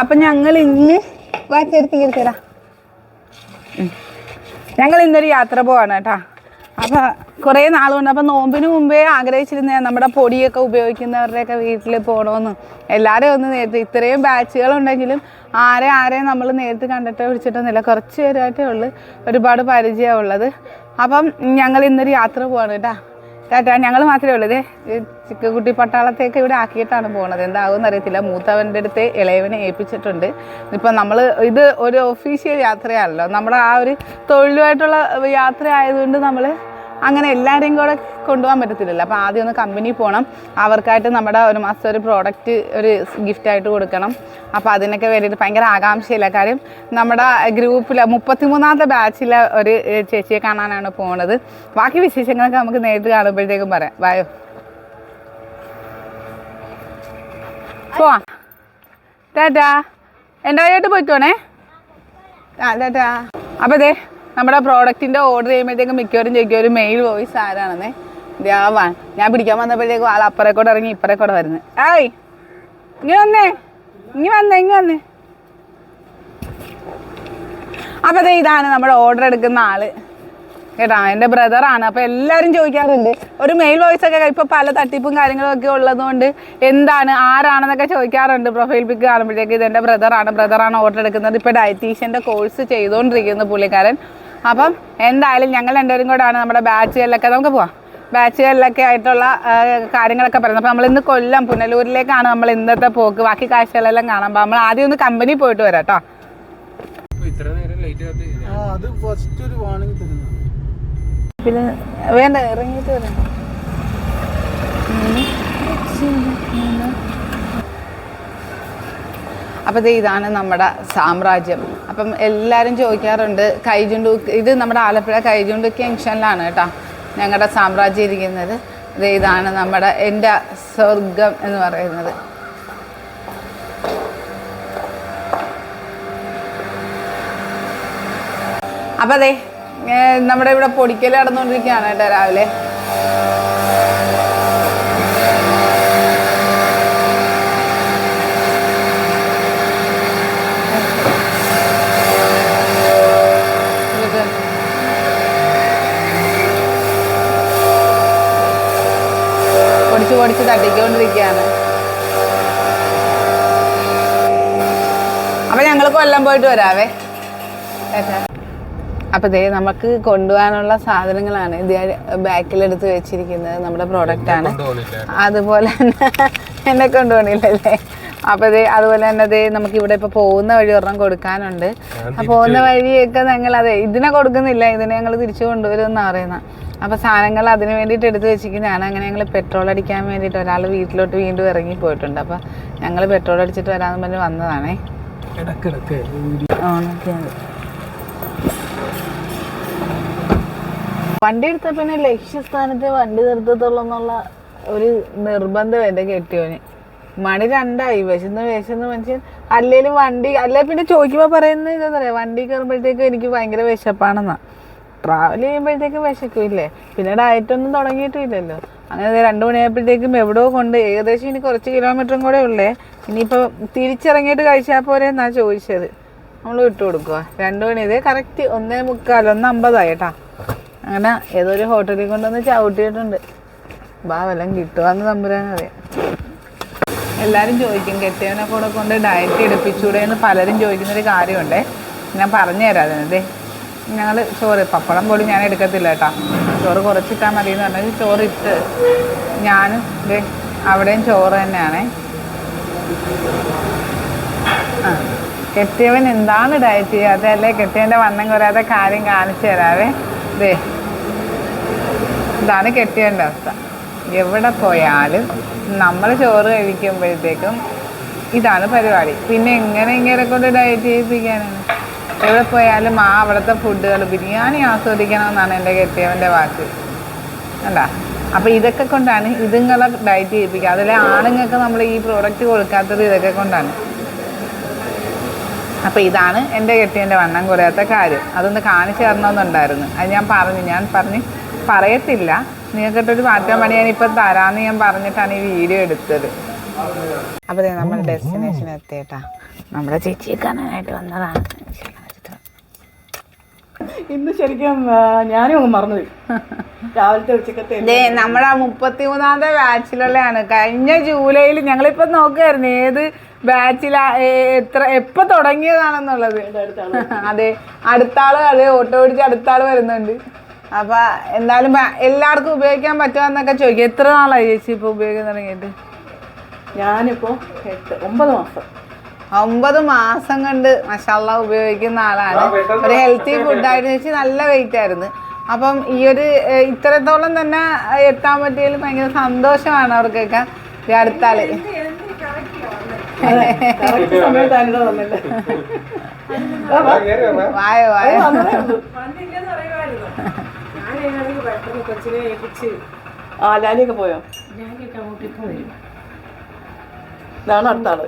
അപ്പൊ ഞങ്ങൾ ഇന്ന് വാച്ചെടുത്തിരിക്കടാ ഞങ്ങൾ ഇന്നൊരു യാത്ര പോവാണ് കേട്ടാ. അപ്പൊ കുറേ നാളുകൊണ്ട് അപ്പൊ നോമ്പിന് മുമ്പേ ആഗ്രഹിച്ചിരുന്ന നമ്മുടെ പൊടിയൊക്കെ ഉപയോഗിക്കുന്നവരുടെയൊക്കെ വീട്ടിൽ പോകണമെന്ന് എല്ലാവരെയും ഒന്ന് നേരത്തെ ഇത്രയും ബാച്ചുകൾ ഉണ്ടെങ്കിലും ആരെ ആരെ നമ്മൾ നേരത്തെ കണ്ടിട്ട് വിളിച്ചിട്ടൊന്നുമില്ല കുറച്ച് പേരായിട്ടേ ഉള്ളൂ. ഒരുപാട് പരിചയമുള്ളത്. അപ്പം ഞങ്ങൾ ഇന്നൊരു യാത്ര പോവാണ് കേട്ടാ. ടാറ്റാ ഞങ്ങൾ മാത്രമേ ഉള്ളൂ. ചിക്കുകുട്ടി പട്ടാളത്തേക്ക് ഇവിടെ ആക്കിയിട്ടാണ് പോകുന്നത് എന്താകുമെന്ന് അറിയത്തില്ല. മൂത്തവന്റെ അടുത്ത് ഇളയവനെ ഏൽപ്പിച്ചിട്ടുണ്ട്. ഇപ്പം നമ്മൾ ഇത് ഒരു ഒഫീഷ്യൽ യാത്രയാണല്ലോ. നമ്മുടെ ആ ഒരു തൊഴിലുമായിട്ടുള്ള യാത്ര ആയതുകൊണ്ട് നമ്മൾ അങ്ങനെ എല്ലാവരെയും കൂടെ കൊണ്ടുപോകാൻ പറ്റത്തില്ലല്ലോ. അപ്പോൾ ആദ്യം ഒന്ന് കമ്പനി പോകണം അവർക്കായിട്ട് നമ്മുടെ ഒരു മാസം ഒരു പ്രോഡക്റ്റ് ഒരു ഗിഫ്റ്റായിട്ട് കൊടുക്കണം. അപ്പോൾ അതിനൊക്കെ വേണ്ടിയിട്ട് ഭയങ്കര ആകാംക്ഷയില്ല. കാര്യം നമ്മുടെ ഗ്രൂപ്പിലെ മുപ്പത്തിമൂന്നാമത്തെ ബാച്ചിലെ ഒരു ചേച്ചിയെ കാണാനാണ് പോണത്. ബാക്കി വിശേഷങ്ങളൊക്കെ നമുക്ക് നേരിട്ട് കാണുമ്പോഴത്തേക്കും പറയാം. വായോ പോവാ. ടാറ്റാ എന്റെ വഴിയായിട്ട് പോയിക്കോണേ? ആ ടാറ്റാ. അപ്പോൾ ദേ നമ്മുടെ പ്രോഡക്റ്റിന്റെ ഓർഡർ ചെയ്യുമ്പോഴത്തേക്കും മിക്കവരും ചോദിക്കും ഒരു മെയിൽ വോയിസ് ആരാണെന്നേ? ദ്യാവാൻ ഞാൻ പിടിക്കാൻ വന്നപ്പോഴത്തേക്കും ആൾ അപ്പുറേ കൂടെ ഇറങ്ങി ഇപ്പുറേ കൂടെ വരുന്നത് ഏയ് ഇങ്ങനെ വന്നേ ഇനി വന്നേ ഇങ്ങ് വന്നേ. അപ്പോൾ ഇതാണ് നമ്മുടെ ഓർഡർ എടുക്കുന്ന ആൾ. കേട്ടാ എന്റെ ബ്രദറാണ് അപ്പോൾ എല്ലാവരും ചോദിക്കാറുണ്ട് ഒരു മെയിൽ വോയിസ് ഒക്കെ ഇപ്പോൾ പല തട്ടിപ്പും കാര്യങ്ങളും ഒക്കെ ഉള്ളതുകൊണ്ട് എന്താണ് ആരാണെന്നൊക്കെ ചോദിക്കാറുണ്ട് പ്രൊഫൈൽ പിക്ക് കാണുമ്പോഴേക്ക്. ഇത് എന്റെ ബ്രദറാണ് ബ്രദറാണ് ഓർഡർ എടുക്കുന്നത്. ഇപ്പോൾ ഡയറ്റീഷ്യന്റെ കോഴ്സ് ചെയ്തുകൊണ്ടിരിക്കുന്നു പുള്ളിക്കാരൻ. അപ്പം എന്തായാലും ഞങ്ങൾ രണ്ടുപേരും കൂടാണ് നമ്മുടെ ബാച്ചുകളിലൊക്കെ നമുക്ക് പോവാം. ബാച്ചുകളിലൊക്കെ ആയിട്ടുള്ള കാര്യങ്ങളൊക്കെ പറയുന്നത്. അപ്പോൾ നമ്മൾ ഇന്ന് കൊല്ലം പുനലൂരിലേക്കാണ് നമ്മൾ ഇന്നത്തെ പോക്ക്. ബാക്കി കാഴ്ചകളെല്ലാം കാണാം. അപ്പോൾ നമ്മൾ ആദ്യം ഒന്ന് കമ്പനി പോയിട്ട് വരാം കേട്ടോ. ഇത്ര നേരം ലേറ്റ് അത് ഫസ്റ്റ് ഒരു വാണിംഗ് തരുന്നത് പിന്നെ വേണ്ട ഇറങ്ങിയിട്ട് വരാം അപ്പോൾ ഇതാണ് നമ്മുടെ സാമ്രാജ്യം. അപ്പം എല്ലാവരും ചോദിക്കാറുണ്ട് കൈജുണ്ടു ഇത് നമ്മുടെ ആലപ്പുഴ കൈജുണ്ടു ജംഗ്ഷനിലാണ് കേട്ടോ ഞങ്ങളുടെ സാമ്രാജ്യം ഇരിക്കുന്നത്. ഇതാണ് നമ്മുടെ എന്റെ സ്വർഗം എന്ന് പറയുന്നത്. അപ്പം അതെ നമ്മുടെ ഇവിടെ പൊടിക്കൽ നടന്നുകൊണ്ടിരിക്കുകയാണ് കേട്ടോ രാവിലെ. പൊടിച്ച് പൊടിച്ച് തട്ടിക്കൊണ്ടിരിക്കുകയാണ്. അപ്പം ഞങ്ങൾ കൊല്ലം പോയിട്ട് വരാവേ. ഏട്ടാ അപ്പോൾ ദേ നമുക്ക് കൊണ്ടുപോകാനുള്ള സാധനങ്ങളാണ്. ഇത് ബാക്കിലെടുത്ത് വെച്ചിരിക്കുന്നത് നമ്മുടെ പ്രോഡക്റ്റ് ആണ്. അതുപോലെ തന്നെ എന്നെ കൊണ്ടുപോകണില്ലല്ലേ? അപ്പോൾ ദേ അതുപോലെ തന്നെ ദേ നമുക്ക് ഇവിടെ ഇപ്പോൾ പോകുന്ന വഴി ഒരെണ്ണം കൊടുക്കാനുണ്ട്. ആ പോകുന്ന വഴിയൊക്കെ ഞങ്ങൾ അതെ ഇതിനെ കൊടുക്കുന്നില്ല. ഇതിനെ ഞങ്ങൾ തിരിച്ചു കൊണ്ടുവരുമെന്നാണ് പറയുന്നത് അപ്പോൾ സാധനങ്ങൾ അതിന് വേണ്ടിയിട്ട് എടുത്ത് വെച്ചിരിക്കുന്നതാണ് അങ്ങനെ ഞങ്ങൾ പെട്രോൾ അടിക്കാൻ വേണ്ടിയിട്ട് ഒരാൾ വീട്ടിലോട്ട് വീണ്ടും ഇറങ്ങി പോയിട്ടുണ്ട്. അപ്പോൾ ഞങ്ങൾ പെട്രോൾ അടിച്ചിട്ട് വരാമെന്ന് പറഞ്ഞ് വന്നതാണേ. ഇടക്കിടക്ക് വണ്ടി എടുത്ത പിന്നെ ലക്ഷ്യസ്ഥാനത്ത് വണ്ടി നിർത്തത്തുള്ളൂ എന്നുള്ള ഒരു നിർബന്ധം എന്റെ കെട്ടിയോന്. മണി രണ്ടായി വിശന്ന് വിശന്ന് മനുഷ്യൻ അല്ലേലും വണ്ടി അല്ലെ പിന്നെ ചോദിക്കുമ്പോൾ പറയുന്നത് ഇതെന്ന് പറയാം വണ്ടി കയറുമ്പോഴത്തേക്കും എനിക്ക് ഭയങ്കര വിശപ്പാണെന്നാ. ട്രാവൽ ചെയ്യുമ്പോഴത്തേക്കും വിശക്കില്ലേ? പിന്നെ ഡയറ്റ് ഒന്നും തുടങ്ങിയിട്ടില്ലല്ലോ. അങ്ങനെ രണ്ട് മണിയായപ്പോഴത്തേക്കും എവിടെയോ കൊണ്ട് ഏകദേശം ഇനി കുറച്ച് കിലോമീറ്ററും കൂടെ ഉള്ളേ. ഇനിയിപ്പോൾ തിരിച്ചിറങ്ങിയിട്ട് കഴിച്ചാൽ പോരെ എന്നാ ചോദിച്ചത്. നമ്മൾ വിട്ടു കൊടുക്കുക രണ്ട് മണി ഇതേ കറക്റ്റ് ഒന്നേ മുക്കാൽ ഒന്ന് അമ്പതായി കേട്ടാ. അങ്ങനെ ഏതോ ഒരു ഹോട്ടലിൽ കൊണ്ടുവന്ന് ചവിട്ടിയിട്ടുണ്ട്. ബാ വല്ലതും കിട്ടുവാന്ന് തമ്പുരാൻ അറിയാം. എല്ലാവരും ചോദിക്കും കെട്ടിയവനെ കൂടെ കൊണ്ട് ഡയറ്റ് എടുപ്പിച്ചൂടെ എന്ന് പലരും ചോദിക്കുന്നൊരു കാര്യമുണ്ടേ. ഞാൻ പറഞ്ഞു തരാം അതിനതേ ഞങ്ങൾ ചോറ് പപ്പടം പോലും ഞാൻ എടുക്കത്തില്ല കേട്ടോ. ചോറ് കുറച്ചിട്ടാൽ മതി എന്ന് പറഞ്ഞാൽ ചോറ് ഇട്ട് ഞാനും ദേ അവിടെയും ചോറ് തന്നെയാണ്. ആ കെട്ടിയവൻ എന്താണ് ഡയറ്റ് ചെയ്യാതെ അല്ലെ കെട്ടിയവന്റെ വണ്ണം കുറയാതെ കാര്യം കാണിച്ചു തരാവേ. ദേ ഇതാണ് കെട്ടിയവന്റെ അവസ്ഥ. എവിടെ പോയാലും നമ്മൾ ചോറ് കഴിക്കുമ്പോഴത്തേക്കും ഇതാണ് പരിപാടി. പിന്നെ എങ്ങനെ ഇങ്ങനെ കൊണ്ട് ഡയറ്റ് ചെയ്യിപ്പിക്കാനാണ് എവിടെ പോയാലും ആ അവിടുത്തെ ഫുഡുകൾ ബിരിയാണി ആസ്വദിക്കണമെന്നാണ് എന്റെ കെട്ടിയവന്റെ വാക്ക്. അല്ല അപ്പോൾ ഇതൊക്കെ കൊണ്ടാണ് ഇതുങ്ങളെ ഡയറ്റ് ചെയ്യിപ്പിക്കുക. അതിലെ ആണുങ്ങൾക്ക് നമ്മൾ ഈ പ്രോഡക്റ്റ് കൊടുക്കാത്തത് ഇതൊക്കെ കൊണ്ടാണ്. അപ്പോൾ ഇതാണ് എന്റെ കെട്ടിയന്റെ വണ്ണം കുറയാത്ത കാര്യം. അതൊന്ന് കാണിച്ചു തരണമെന്നുണ്ടായിരുന്നു. അത് ഞാൻ പറഞ്ഞു ഞാൻ പറഞ്ഞ് പറയത്തില്ല. നിങ്ങൾക്കിട്ടൊരു മാറ്റം പണി ഇപ്പൊ തരാമെന്ന് ഞാൻ പറഞ്ഞിട്ടാണ് ഈ വീഡിയോ എടുത്തത്. അപ്പോൾ ദേ നമ്മൾ ഡെസ്റ്റിനേഷൻ എത്തിയിട്ടാ. നമ്മുടെ ചേച്ചിയെ കാണാനായിട്ട് വന്നതാണ്. ഇന്ന് ശരിക്കും ഞാനും അങ്ങ് മറന്നുപോയി രാവിലത്തെ ഉച്ചക്കത്തെ നമ്മുടെ മുപ്പത്തി മൂന്നാമത്തെ ബാച്ചിലുള്ളതാണ് കഴിഞ്ഞ ജൂലൈയിൽ ഞങ്ങളിപ്പോ നോക്കുകയായിരുന്നു ഏത് ബാച്ചിലാ എത്ര എപ്പോ തുടങ്ങിയതാണെന്നുള്ളത്. അതെ അടുത്താൾ അതെ ഓട്ടോ ഓടിച്ച് അടുത്താൾ വരുന്നുണ്ട്. അപ്പൊ എന്തായാലും എല്ലാവർക്കും ഉപയോഗിക്കാൻ പറ്റുമെന്നൊക്കെ ചോദിക്കും. എത്ര നാളായി ചേച്ചി ഇപ്പൊ ഉപയോഗിക്കാൻ തുടങ്ങിയിട്ട്? ഞാനിപ്പോ എട്ട് ഒമ്പത് മാസം. ഒമ്പത് മാസം കൊണ്ട് മഷാല്ല ഉപയോഗിക്കുന്ന ആളാണ്. ഒരു ഹെൽത്തി ഫുഡായിരുന്നു ചേച്ചി. നല്ല വെയിറ്റ് ആയിരുന്നു. അപ്പം ഈ ഒരു ഇത്രത്തോളം തന്നെ എത്താൻ പറ്റിയതിൽ ഭയങ്കര സന്തോഷമാണ് അവർക്കൊക്കെ. ഈ അടുത്താൾ. വായോ വായോ. ആ ലാലിയൊക്കെ പോയോ? ഇതാണ് അടുത്ത ആൾ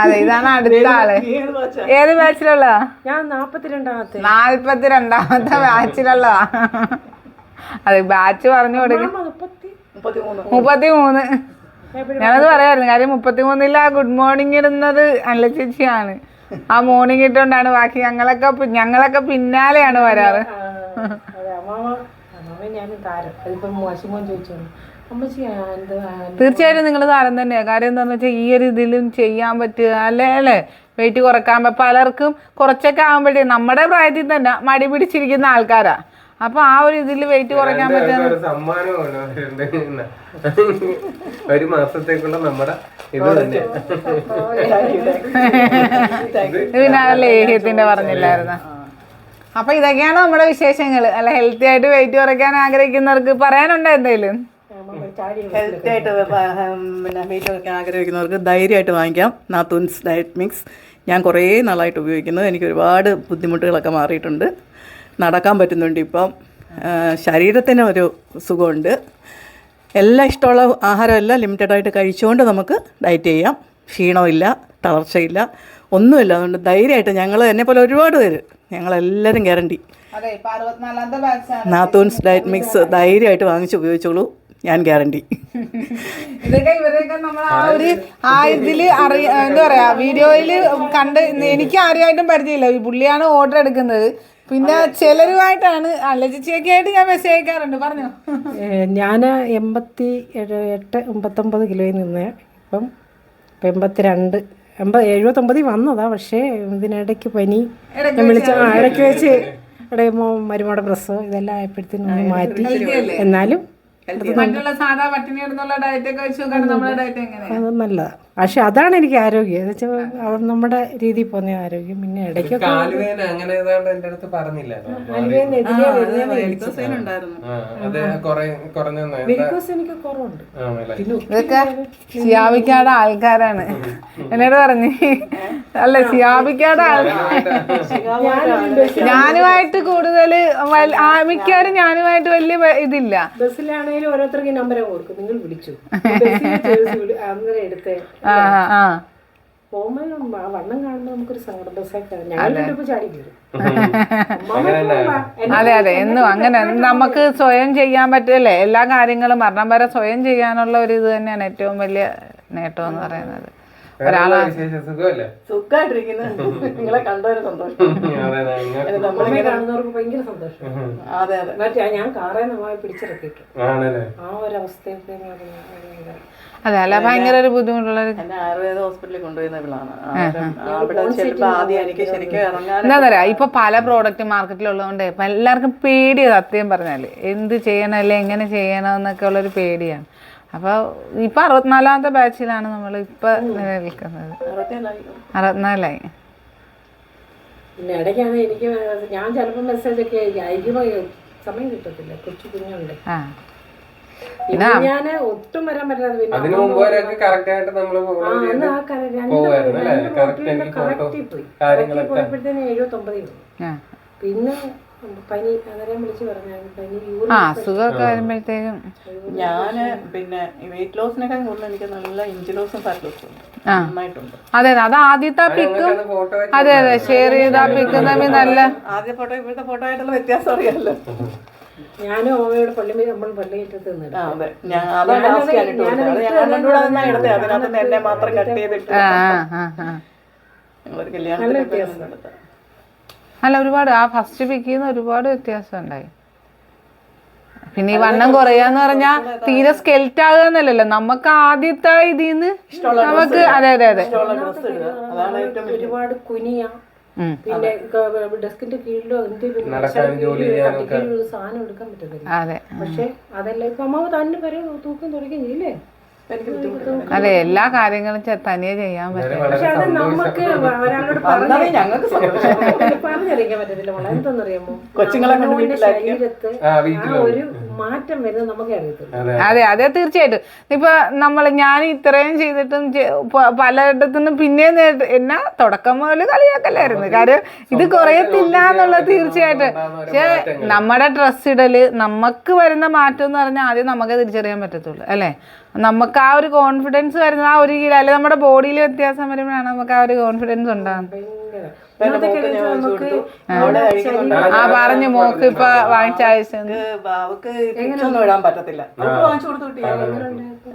അതെ ഇതാണ് അടുത്ത ആൾ ഏത് ബാച്ചിലുള്ള ബാച്ചിലുള്ളതാ ഞാൻ നാപ്പത്തിരണ്ടാമത്തെ. നാല്പത്തി രണ്ടാമത്തെ ബാച്ചിലുള്ളതാ അതെ ബാച്ച് പറഞ്ഞു കൊടുക്കും. മുപ്പത്തി മുപ്പത്തിമൂന്ന്. മുപ്പത്തി മൂന്ന് ഞാനത് പറയായിരുന്നു കാര്യം മുപ്പത്തി മൂന്നിൽ ആ ഗുഡ് മോർണിംഗ് ഇടുന്നത് അല്ല ചേച്ചിയാണ്. ആ മോർണിംഗ് ഇട്ടുകൊണ്ടാണ് ബാക്കി ഞങ്ങളൊക്കെ ഞങ്ങളൊക്കെ പിന്നാലെയാണ് വരാറ്. ഞാനും താരം അതിപ്പം മോശമോൻ ചോദിച്ചോണ്ട് അമ്മച്ചി എന്ത് തീർച്ചയായിട്ടും നിങ്ങൾ താരം തന്നെയാണ് കാര്യം എന്താണെന്ന് വെച്ചാൽ ഈ ഒരു ഇതിലും ചെയ്യാൻ പറ്റുക അല്ലേ അല്ലേ വെയിറ്റ് കുറയ്ക്കാൻ പലർക്കും കുറച്ചൊക്കെ ആകുമ്പോഴേ നമ്മുടെ പ്രായത്തിൽ തന്നെ മടി പിടിച്ചിരിക്കുന്ന ആൾക്കാരാ അപ്പൊ ആ ഒരു ഇതിൽ വെയിറ്റ് കുറയ്ക്കാൻ പറ്റുന്ന ഒരു സമ്മാനമാണ് ഒരു മാസത്തേക്കുള്ള നമ്മുടെ ഇത് ലേഹ്യത്തിന്റെ പറഞ്ഞില്ലായിരുന്ന അപ്പൊ ഇതൊക്കെയാണ് നമ്മുടെ വിശേഷങ്ങൾ അല്ല ഹെൽത്തി ആയിട്ട് വെയിറ്റ് കുറയ്ക്കാൻ ആഗ്രഹിക്കുന്നവർക്ക് പറയാനുണ്ടോ എന്തെങ്കിലും ഹെൽത്തി ആയിട്ട് പിന്നെ വെയിറ്റ് കുറയ്ക്കാൻ ആഗ്രഹിക്കുന്നവർക്ക് ധൈര്യമായിട്ട് വാങ്ങിക്കാം. നാത്തൂൻസ് ഡയറ്റ് മിക്സ് ഞാൻ കുറേ നാളായിട്ട് ഉപയോഗിക്കുന്നു. എനിക്ക് ഒരുപാട് ബുദ്ധിമുട്ടുകളൊക്കെ മാറിയിട്ടുണ്ട്. നടക്കാൻ പറ്റുന്നുണ്ട് ഇപ്പം. ശരീരത്തിന് ഒരു സുഖമുണ്ട്. എല്ലാം ഇഷ്ടമുള്ള ആഹാരമെല്ലാം ലിമിറ്റഡായിട്ട് കഴിച്ചുകൊണ്ട് നമുക്ക് ഡയറ്റ് ചെയ്യാം. ക്ഷീണമില്ല തളർച്ചയില്ല. ഒന്നുമില്ല. അതുകൊണ്ട് ധൈര്യമായിട്ട് ഞങ്ങൾ എന്നെ പോലെ ഒരുപാട് പേര്. ഞങ്ങളെല്ലാവരും ഗ്യാരണ്ടി നാത്തൂൻസ് ഡയറ്റ് മിക്സ് ധൈര്യമായിട്ട് വാങ്ങിച്ച് ഉപയോഗിച്ചോളൂ. ഞാൻ ഗ്യാരണ്ടി ഇതൊക്കെ ഇവരൊക്കെ നമ്മൾ ആ ഒരു ആ ഇതിൽ അറിയ എന്താ പറയാ വീഡിയോയിൽ കണ്ട് എനിക്ക് ആരുമായിട്ടും പരിചയമില്ല. ഈ പുള്ളിയാണ് ഓർഡർ എടുക്കുന്നത്. പിന്നെ ചിലരുമായിട്ടാണ് അല്ല ചേച്ചിയൊക്കെ ആയിട്ട് ഞാൻ മെസ്സേജ് അയക്കാറുണ്ട്. പറഞ്ഞോ? ഞാൻ എൺപത്തി എട്ട് എൺപത്തൊമ്പത് കിലോയിൽ നിന്ന് ഇപ്പം ഇപ്പം എൺപത്തിരണ്ട് എൺപത് എഴുപത്തൊമ്പതിൽ വന്നതാ പക്ഷേ ഇതിനിടയ്ക്ക് പനി. ഞാൻ വിളിച്ച ഇടയ്ക്ക് വെച്ച് ഇവിടെ മരുമോടെ പ്രസവം ഇതെല്ലാം ആയപ്പോഴത്തേനും മാറ്റി. എന്നാലും അത് നല്ലതാണ് പക്ഷെ അതാണ് എനിക്ക് ആരോഗ്യം. എന്ന് വെച്ചാൽ നമ്മുടെ രീതിയിൽ പോകുന്ന ആരോഗ്യം. പിന്നെ ഇടയ്ക്കൊക്കെ കാലുവേന അങ്ങനെ എന്റെ അടുത്ത് പറഞ്ഞില്ലായിരുന്നു സിയാബിക്കാട് ആൾക്കാരാണ്. എന്നോട് പറഞ്ഞു. അല്ല സിയാബിക്കാട് ആൾക്കാർ ഞാനുമായിട്ട് കൂടുതൽ മിക്കവാറും ഞാനുമായിട്ട് വലിയ ഇതില്ല. ബസ്സിലാണെങ്കിലും ഓരോരുത്തർക്ക് നമ്പർ കൊടുക്കും നിങ്ങൾ വിളിച്ചു. എടുത്തേ. പോകുമ്പോൾ ആ വണ്ണം കാണുമ്പോൾ നമുക്കൊരു സങ്കടം ബസ്സൊക്കെ ഞങ്ങൾ ഇപ്പൊ അതെ അതെ. എന്നും അങ്ങനെ. നമുക്ക് സ്വയം ചെയ്യാൻ പറ്റില്ലേ? എല്ലാ കാര്യങ്ങളും മരണം വരെ സ്വയം ചെയ്യാനുള്ള ഒരു ഇത് തന്നെയാണ് ഏറ്റവും വലിയ നേട്ടം എന്ന് പറയുന്നത്. ഞാൻ കാറേ നമ്മ പിടിച്ചിറക്കിട്ടു ആ ഒരു അവസ്ഥയൊക്കെ അതെ അല്ല ഭയങ്കര ഒരു ബുദ്ധിമുട്ടുള്ള എന്നെ ആയുർവേദ ഹോസ്പിറ്റലിൽ കൊണ്ടുപോയിരുന്ന ഇവളാണ്. അവിടെ ചിലപ്പോൾ ആദ്യം എനിക്ക് ശരിക്കും ഇറങ്ങാൻ എന്താ പറയാ ഇപ്പൊ പല പ്രോഡക്റ്റ് മാർക്കറ്റിലുള്ളതുകൊണ്ട് ഇപ്പൊ എല്ലാവർക്കും പേടി സത്യം പറഞ്ഞാൽ. എന്ത് ചെയ്യണം അല്ലെ എങ്ങനെ ചെയ്യണം എന്നൊക്കെ ഉള്ളൊരു പേടിയാണ്. അപ്പൊ ഇപ്പൊ അറുപത്തിനാലാമത്തെ ബാച്ചിലാണ് നമ്മൾ ഇപ്പൊ നിലനിൽക്കുന്നത്. അറുപത്തിനാലായി. പിന്നെ ഇടയ്ക്കാണ് എനിക്ക് ഞാൻ ചിലപ്പോൾ മെസ്സേജൊക്കെ അയക്കുമ്പോൾ സമയം കിട്ടത്തില്ല കൊച്ചു കുഞ്ഞുണ്ട്. ആ. ഞാൻ ഒട്ടും വരാൻ പറ്റാതെ പിന്നെ അതിനു മുമ്പ് വരെയൊക്കെ കറക്റ്റ് ആയിട്ട്. പോയപ്പോഴത്തേന് എഴുപത്തൊമ്പതിൽ പിന്നെ പനി അന്നേരം വിളിച്ച് പറഞ്ഞായിരുന്നു. പനി യൂറിൻ ആ അസുഖമൊക്കെ വരുമ്പോഴത്തേക്കും ഞാൻ പിന്നെ വെയിറ്റ് ലോസിനൊക്കെ കൂടുതൽ എനിക്ക് നല്ല ഇഞ്ചി ലോസും ഫാറ്റ് ലോസും. നന്നായിട്ടുണ്ട്. അതെ അതെ. അത് ആദ്യത്തെ പിക്കും അതെ അതെ. ഷെയർ ചെയ്ത ആ പിക്കും തമ്മിൽ നല്ല ആദ്യ ഫോട്ടോ ഇപ്പോഴത്തെ ഫോട്ടോ ആയിട്ടുള്ള വ്യത്യാസം അറിയാമല്ലോ ഞാനും പള്ളി നമ്മൾ അല്ല ഒരുപാട്. ആ ഫസ്റ്റ് പിക്കിന്ന് ഒരുപാട് വ്യത്യാസം ഉണ്ടായി. പിന്നെ ഈ വണ്ണം കുറയാന്ന് പറഞ്ഞാ തീരെ സ്കെൽറ്റ് ആകുക എന്നല്ലല്ലോ നമുക്ക് ആദ്യത്തെ ഇതിന്ന് നമുക്ക് അതെ അതെ അതെ. ഒരുപാട് കുനിയ. പിന്നെ ഡെസ്കിന്റെ കീഴിലോ ചെയ്യാനും സാധനം എടുക്കാൻ പറ്റത്തില്ല. അതെ. പക്ഷെ അതെല്ലാം? അമ്മാവ് അമ്മ തന്നെ വരെ തൂക്കം തുടങ്ങി അതെ എല്ലാ കാര്യങ്ങളും തനിയെ ചെയ്യാൻ പറ്റും പക്ഷെ അത് നമുക്ക് ഒരാളോട് ഞങ്ങൾക്ക് പറഞ്ഞറിയിക്കാൻ പറ്റത്തില്ല എന്തെന്നറിയാമോ കൊച്ചുങ്ങളെ. ശരീരത്ത് ഒരു മാറ്റം വരുന്നത് നമുക്കേ അറിയത്തുള്ളൂ അതെ അതെ തീർച്ചയായിട്ടും. ഇപ്പൊ നമ്മൾ ഞാൻ ഇത്രയും ചെയ്തിട്ടും പലയിടത്തുനിന്നും പിന്നെ എന്നാ തുടക്കം മുതൽ കളിയാക്കലായിരുന്നു. കാര്യം ഇത് കുറയത്തില്ല എന്നുള്ളത് തീർച്ചയായിട്ടും. പക്ഷെ നമ്മുടെ ഡ്രസ് ഇടൽ നമുക്ക് വരുന്ന മാറ്റം എന്ന് പറഞ്ഞാൽ ആദ്യം നമുക്ക് തിരിച്ചറിയാൻ പറ്റത്തുള്ളൂ. അല്ലേ? നമുക്ക് ആ ഒരു കോൺഫിഡൻസ് വരുന്ന ആ ഒരു കിലോ അല്ലെങ്കിൽ നമ്മുടെ ബോഡിയിൽ വ്യത്യാസം വരുമ്പോഴാണ് നമുക്ക് ആ ഒരു കോൺഫിഡൻസ് ഉണ്ടാകുന്നത്. ആ പറഞ്ഞു മോക്ക് ഇപ്പൊ വാങ്ങിച്ച ആവശ്യം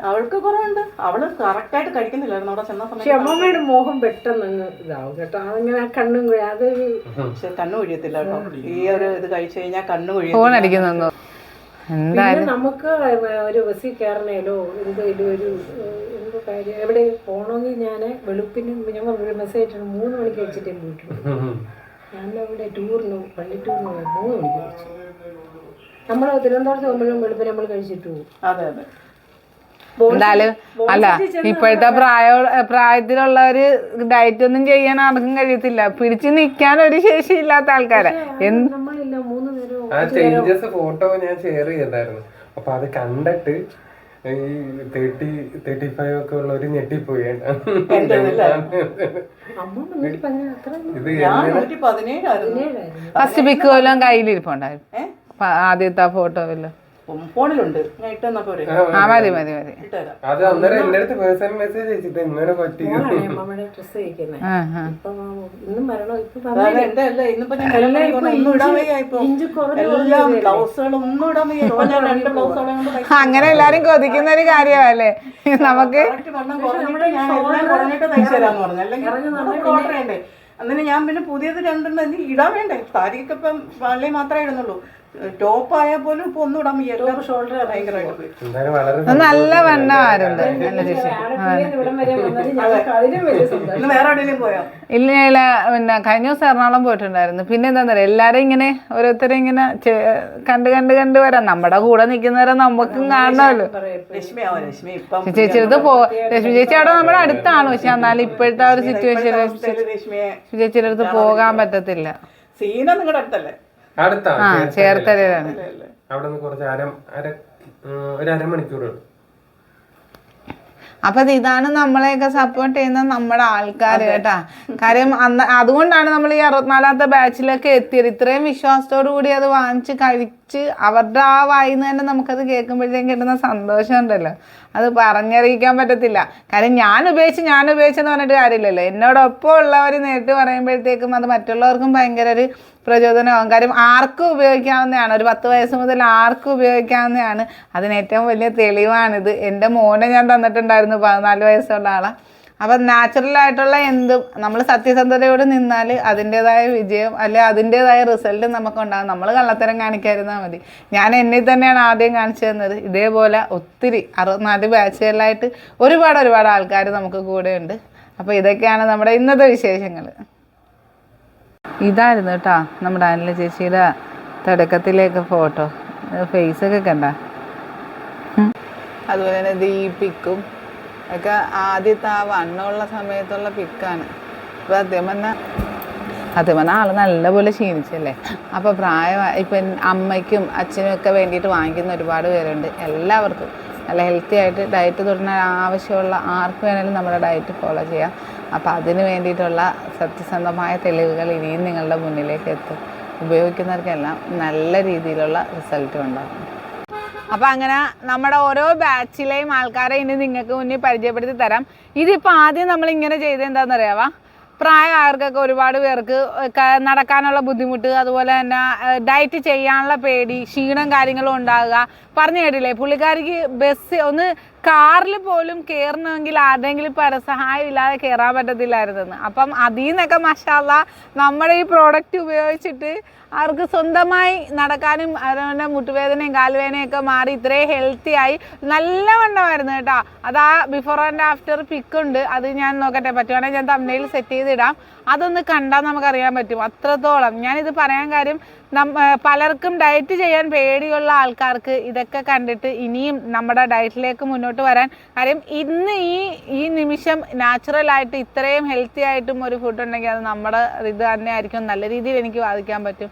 അവൾക്ക് കുറവുണ്ട്. അവൾ കറക്റ്റ് ആയിട്ട് കഴിക്കുന്നില്ലായിരുന്നു. അവിടെ ചെന്ന പക്ഷെ സമയത്ത് അമ്മമ്മയുടെ മോഹം പെട്ടെന്ന് ഇതാവും കേട്ടോ. അങ്ങനെ കണ്ണും പക്ഷെ കണ്ണു കൊഴിയത്തില്ല കേട്ടോ. ഈ ഒരു ഇത് കഴിച്ചു കഴിഞ്ഞാൽ കണ്ണു ഫോൺ കൊഴിയത്തില്ല അടിക്കുന്നു എന്താ പിന്നെ നമുക്ക് ഒരു ബസ്സിൽ കയറണേലോ എന്തെങ്കിലും ഒരു എന്ത് കാര്യം എവിടെ പോകണമെങ്കിൽ ഞാൻ വെളുപ്പിന് ഞങ്ങൾ ഒരു മെസ്സേജ് ഇട്ടിട്ട് മൂന്ന് മണിക്ക് പോയിട്ടുള്ളൂ ഞാൻ അവിടെ ടൂറിന് പള്ളി ടൂറിന് പോയി മൂന്ന് മണിക്ക് കഴിച്ചു നമ്മൾ തിരുവനന്തപുരത്ത് പോകുമ്പോഴും വെളുപ്പിന് നമ്മൾ കഴിച്ചിട്ട് പോകും. അതെ അതെ. എന്തായാലും അല്ല ഇപ്പോഴത്തെ പ്രായ പ്രായത്തിലുള്ളവര് ഡയറ്റ് ഒന്നും ചെയ്യാൻ ആർക്കും കഴിയത്തില്ല. പിടിച്ചു നിൽക്കാൻ ഒരു ശേഷി ഇല്ലാത്ത ആൾക്കാരാ നേരവും ആ ചേഞ്ചസ് ഫോട്ടോ ഞാൻ ഷെയർ ചെയ്തായിരുന്നു അപ്പൊ അത് കണ്ടിട്ട് ഈ തേർട്ടി തേർട്ടി ഫൈവ് ഒക്കെ ഉള്ള ഒരു ഞെട്ടിപ്പോയി ഫസ്റ്റ് പിക്ക് പോലും കയ്യിലിരിപ്പുണ്ടായിരുന്നു. ആദ്യത്തെ ഫോട്ടോ വല്ലതും ഫോണിലുണ്ട്. ഞാൻ ഇട്ടെന്നാ പോരെ? ആ മതി മതി മതി ഇട്ടുതരാം അത് അന്നേരം എന്റെ അടുത്ത് പേഴ്സണൽ മെസ്സേജ് അയച്ചിട്ട് ഇങ്ങനെ പറ്റി. മോളാണ് അമ്മമ്മയുടെ ഡ്രസ്സ് കഴിക്കുന്നത് ആ ആ. ഇപ്പം ഇന്നും വരണോ? ഇപ്പൊ അതാണ് എന്റെ അല്ല ഇന്നിപ്പോ ഞാൻ ഇപ്പൊ ഒന്നും ഇടാൻ വയ്യ ഇപ്പൊ ഇഞ്ച് കുറഞ്ഞ് എല്ലാം ബ്ലൗസുകൾ ഒന്നും ഇടാൻ വയ്യ. ഇപ്പൊ ഞാൻ രണ്ട് ബ്ലൗസുകളെ. അങ്ങനെ എല്ലാരും കൊതിക്കുന്ന ഒരു കാര്യമല്ലേ? നമുക്ക് correct വണ്ണം കുറഞ്ഞിട്ട് ഞാൻ എല്ലാം കുറഞ്ഞിട്ട് തയ്ച്ചു തരാന്ന് പറഞ്ഞു. അല്ലെങ്കിൽ ഓർഡർ ചെയ്യണ്ടേ? അന്നിന് ഞാൻ പിന്നെ പുതിയത് രണ്ടെണ്ണം ഇടാൻ വേണ്ടേ? താരിക്കൊക്കെ ഇപ്പം പള്ളി മാത്രമേ ഇടുന്നുള്ളൂ. ടോപ്പ് ആയാൽ പോലും ഇപ്പൊ ഒന്നും ഇടാൻ എല്ലാം ഷോൾഡർ ഭയങ്കരമായിട്ട്. നല്ല വണ്ണമാരുണ്ട് ഇന്ന് വേറെ എവിടെയെങ്കിലും പോയോ? ഇല്ല ഇല്ല. പിന്നെ കഴിഞ്ഞ ദിവസം എറണാകുളം പോയിട്ടുണ്ടായിരുന്നു. പിന്നെ എന്താ പറയാ എല്ലാരും ഇങ്ങനെ ഓരോരുത്തരും ഇങ്ങനെ കണ്ട് കണ്ട് കണ്ട് വരാം. നമ്മുടെ കൂടെ നിൽക്കുന്നവരെ നമുക്കും കാണണമല്ലോ. രശ്മി ആവോ രശ്മി ഇപ്പം ചേച്ചി അടുത്ത് പോ രശ്മി ചേച്ചി അവിടെ നമ്മുടെ അടുത്താണ്. പക്ഷെ എന്നാലും ഇപ്പോഴത്തെ ആ ഒരു സിറ്റുവേഷൻ രശ്മിയെ ചേച്ചിയുടെ അടുത്ത് പോകാൻ പറ്റത്തില്ല. സീന നിങ്ങളുടെ അടുത്തല്ലേ? അടുത്താ ആ ചേർത്തലയിലാണ് അവിടെ നിന്ന് കുറച്ച് അര അര ഒരു അരമണിക്കൂർ. അപ്പൊ ഇത് ഇതാണ് നമ്മളെയൊക്കെ സപ്പോർട്ട് ചെയ്യുന്ന നമ്മുടെ ആൾക്കാർ കേട്ടാ. കാര്യം അന്ന് അതുകൊണ്ടാണ് നമ്മൾ ഈ അറുപത്തിനാലാമത്തെ ബാച്ചിലൊക്കെ എത്തിയത്. ഇത്രയും വിശ്വാസത്തോടു കൂടി അത് വാങ്ങിച്ച് കഴിച്ച് അവരുടെ ആ വായിന്ന് തന്നെ നമുക്കത് കേൾക്കുമ്പോഴത്തേക്കും കിട്ടുന്ന സന്തോഷം ഉണ്ടല്ലോ. അത് പറഞ്ഞറിയിക്കാൻ പറ്റത്തില്ല. കാര്യം ഞാൻ ഉപയോഗിച്ച് ഞാൻ ഉപയോഗിച്ചെന്ന് പറഞ്ഞിട്ട് കാര്യമില്ലല്ലോ. എന്നോടൊപ്പം ഉള്ളവർ നേരിട്ട് പറയുമ്പോഴത്തേക്കും അത് മറ്റുള്ളവർക്കും ഭയങ്കര ഒരു പ്രചോദനമാകും കാര്യം ആർക്കും ഉപയോഗിക്കാവുന്നതാണ്? ഒരു പത്ത് വയസ്സ് മുതൽ ആർക്കും ഉപയോഗിക്കാവുന്നതാണ്? അതിന് ഏറ്റവും വലിയ തെളിവാണിത്. എന്റെ മോനെ ഞാൻ തന്നിട്ടുണ്ടായിരുന്നു പതിനാല് വയസ്സുള്ള ആളാണ് അപ്പം നാച്ചുറലായിട്ടുള്ള എന്തും നമ്മൾ സത്യസന്ധതയോട് നിന്നാൽ അതിന്റേതായ വിജയം അല്ലെ അതിന്റെതായ റിസൾട്ട് നമുക്കുണ്ടാകും നമ്മൾ കള്ളത്തരം കാണിക്കാതിരുന്നാൽ മതി. ഞാൻ എന്നെ തന്നെയാണ് ആദ്യം കാണിച്ചു തന്നത്. ഇതേപോലെ ഒത്തിരി അറുപത്തിനാല് ബാച്ചുകളിലായിട്ട് ഒരുപാട് ഒരുപാട് ആൾക്കാർ നമുക്ക് കൂടെയുണ്ട്. അപ്പോൾ ഇതൊക്കെയാണ് നമ്മുടെ ഇന്നത്തെ വിശേഷങ്ങൾ. ഇതായിരുന്നു കേട്ടോ നമ്മുടെ അനില ചേച്ചിയുടെ തുടക്കത്തിലേക്ക് ഫോട്ടോ ഫേസ് ഒക്കെ കണ്ട. അതുപോലെ തന്നെ ദീപിക്കും ഒക്കെ ആദ്യത്തെ ആ വണ്ണമുള്ള സമയത്തുള്ള പിക്കാണ്. അപ്പോൾ അദ്ദേഹം ആൾ നല്ലപോലെ ക്ഷീണിച്ചല്ലേ? അപ്പോൾ പ്രായം ഇപ്പം അമ്മയ്ക്കും അച്ഛനും ഒക്കെ വേണ്ടിയിട്ട് വാങ്ങിക്കുന്ന ഒരുപാട് പേരുണ്ട്. എല്ലാവർക്കും നല്ല ഹെൽത്തി ആയിട്ട് ഡയറ്റ് തുടരാൻ ആവശ്യമുള്ള ആർക്ക് വേണമെങ്കിലും നമ്മുടെ ഡയറ്റ് ഫോളോ ചെയ്യാം. അപ്പോൾ അതിന് വേണ്ടിയിട്ടുള്ള സത്യസന്ധമായ തെളിവുകൾ ഇനിയും നിങ്ങളുടെ മുന്നിലേക്ക് എത്തും. ഉപയോഗിക്കുന്നവർക്കെല്ലാം നല്ല രീതിയിലുള്ള റിസൾട്ട് ഉണ്ടാകും. അപ്പോൾ അങ്ങനെ നമ്മുടെ ഓരോ ബാച്ചിലെയും ആൾക്കാരെ ഇനി നിങ്ങൾക്ക് മുന്നിൽ പരിചയപ്പെടുത്തി തരാം. ഇതിപ്പോൾ ആദ്യം നമ്മൾ ഇങ്ങനെ ചെയ്തെന്താണെന്ന് അറിയാവാ? പ്രായമായവർക്കൊക്കെ ഒരുപാട് പേർക്ക് നടക്കാനുള്ള ബുദ്ധിമുട്ട് അതുപോലെ തന്നെ ഡയറ്റ് ചെയ്യാനുള്ള പേടി ക്ഷീണം കാര്യങ്ങളും ഉണ്ടാകുക. പറഞ്ഞു കേട്ടില്ലേ? പുള്ളിക്കാരിക്ക് ബസ് ഒന്ന് കാറിൽ പോലും കയറണമെങ്കിൽ ആരുടെങ്കിലും പരസഹായം ഇല്ലാതെ കയറാൻ പറ്റത്തില്ലായിരുന്നെന്ന്. അപ്പം അതിൽ നിന്നൊക്കെ മഷാല നമ്മുടെ ഈ പ്രോഡക്റ്റ് ഉപയോഗിച്ചിട്ട് അവർക്ക് സ്വന്തമായി നടക്കാനും അതുപോലെ മുട്ടുവേദനയും കാലുവേദനയും ഒക്കെ മാറി ഇത്രയും ഹെൽത്തി ആയി. നല്ല വണ്ണമായിരുന്നു കേട്ടോ. അതാ ബിഫോർ ആൻഡ് ആഫ്റ്റർ പിക്ക് ഉണ്ട്. അത് ഞാൻ നോക്കട്ടെ. പറ്റുവാണെങ്കിൽ ഞാൻ തമ്മിൽ സെറ്റ് ചെയ്തിടാം. അതൊന്ന് കണ്ടാൽ നമുക്കറിയാൻ പറ്റും. അത്രത്തോളം. ഞാനിത് പറയാൻ കാര്യം പലർക്കും ഡയറ്റ് ചെയ്യാൻ പേടിയുള്ള ആൾക്കാർക്ക് ഇതൊക്കെ കണ്ടിട്ട് ഇനിയും നമ്മുടെ ഡയറ്റിലേക്ക് മുന്നോട്ട് വരാൻ കാര്യം ഇന്ന് ഈ ഈ നിമിഷം നാച്ചുറലായിട്ട് ഇത്രയും ഹെൽത്തി ആയിട്ടും ഒരു ഫുഡ് ഉണ്ടെങ്കിൽ അത് നമ്മുടെ ഇത് തന്നെ ആയിരിക്കും. നല്ല രീതിയിൽ എനിക്ക് ബാധിക്കാൻ പറ്റും.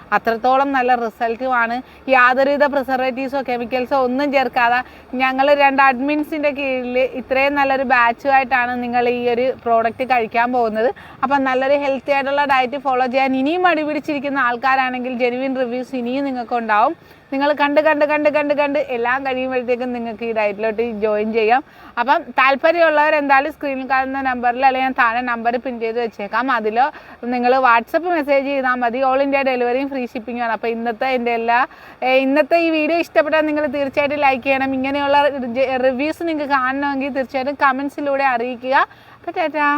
അത്രത്തോളം നല്ല റിസൾട്ടുമാണ് യാതൊരുവിധ പ്രിസർവേറ്റീവ്സോ കെമിക്കൽസോ ഒന്നും ചേർക്കാതെ ഞങ്ങൾ രണ്ട് അഡ്മിൻസിന്റെ കീഴിൽ ഇത്രയും നല്ലൊരു ബാച്ചുമായിട്ടാണ് നിങ്ങൾ ഈ ഒരു പ്രോഡക്റ്റ് കഴിക്കാൻ പോകുന്നത്. അപ്പം നല്ലൊരു ഹെൽത്തി ആയിട്ടുള്ള ഡയറ്റ് ഫോളോ ചെയ്യാൻ ഇനിയും അടി പിടിച്ചിരിക്കുന്ന ആൾക്കാരാണെങ്കിൽ ജെനുവിൻ റിവ്യൂസ് ഇനിയും നിങ്ങൾക്ക് ഉണ്ടാവും. നിങ്ങൾ കണ്ട് കണ്ട് കണ്ട് കണ്ട് കണ്ട് എല്ലാം കഴിയുമ്പോഴത്തേക്കും നിങ്ങൾക്ക് ഈ ഡയറ്റിലോട്ട് ജോയിൻ ചെയ്യാം. അപ്പം താല്പര്യമുള്ളവർ എന്തായാലും സ്ക്രീനിൽ കാണുന്ന നമ്പറിൽ അല്ലെങ്കിൽ ഞാൻ താഴെ നമ്പർ പിൻ ചെയ്ത് വെച്ചേക്കാം. അതിലോ നിങ്ങൾ വാട്സപ്പ് മെസ്സേജ് ചെയ്താൽ മതി. ഓൾ ഇന്ത്യ ഡെലിവറിയും ഫ്രീ ഷിപ്പിംഗ് ആണ് അപ്പോൾ ഇന്നത്തെ എന്റെ എല്ലാ ഇന്നത്തെ ഈ വീഡിയോ ഇഷ്ടപ്പെട്ടാൽ നിങ്ങൾ തീർച്ചയായിട്ടും ലൈക്ക് ചെയ്യണം. ഇങ്ങനെയുള്ള റിവ്യൂസ് നിങ്ങൾക്ക് കാണണമെങ്കിൽ തീർച്ചയായിട്ടും കമൻസിലൂടെ അറിയിക്കുക. അപ്പോൾ ചേട്ടാ